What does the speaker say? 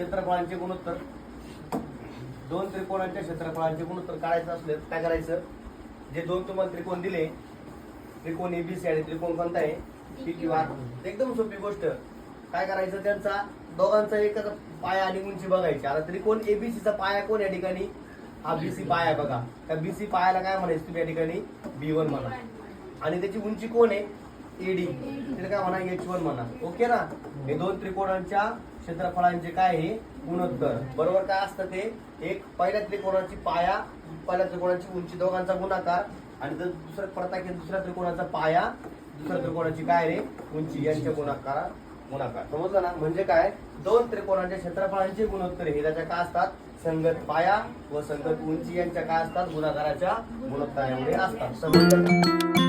क्षेत्रफळांचे गुणोत्तर. दोन त्रिकोणांच्या क्षेत्रफळांचे गुणोत्तर काढायचं असले तर काय करायचं? जे दोन तुम्हाला त्रिकोण दिले त्रिकोण एबीसी आणि त्रिकोण कोणता आहे? पी क्यू आर एकदम सोपी गोष्ट. काय करायचं त्यांचा? दोघांचा एकच पाया आणि उंची बघायची. आता त्रिकोण एबीसीचा पाया कोण या ठिकाणी? हा बीसी पाया बघा. त्या बीसी पायाला काय म्हणायचं तुम्ही या ठिकाणी? बी वन म्हणा. आणि त्याची उंची कोण आहे? एडी तिथे काय म्हणा एच वन म्हणा. ओके ना? हे दोन त्रिकोणांच्या क्षेत्रफळांचे काय हे गुणोत्तर. बरोबर काय असतं ते? एक पहिल्या त्रिकोणाची पाया पहिल्या त्रिकोणाची उंची दोघांचा गुणाकार. आणि जर दुसऱ्या की दुसऱ्या त्रिकोणाचा पाया दुसऱ्या त्रिकोणाची काय रे? उंची यांच्या गुणाकार गुणाकार. समजलं ना? म्हणजे काय? दोन त्रिकोणांच्या क्षेत्रफळांचे गुणोत्तर हे त्याच्या काय असतात? संगत पाया व संगत उंची यांच्या काय असतात? गुणाकाराच्या गुणोत्तरामुळे असतात. समजलं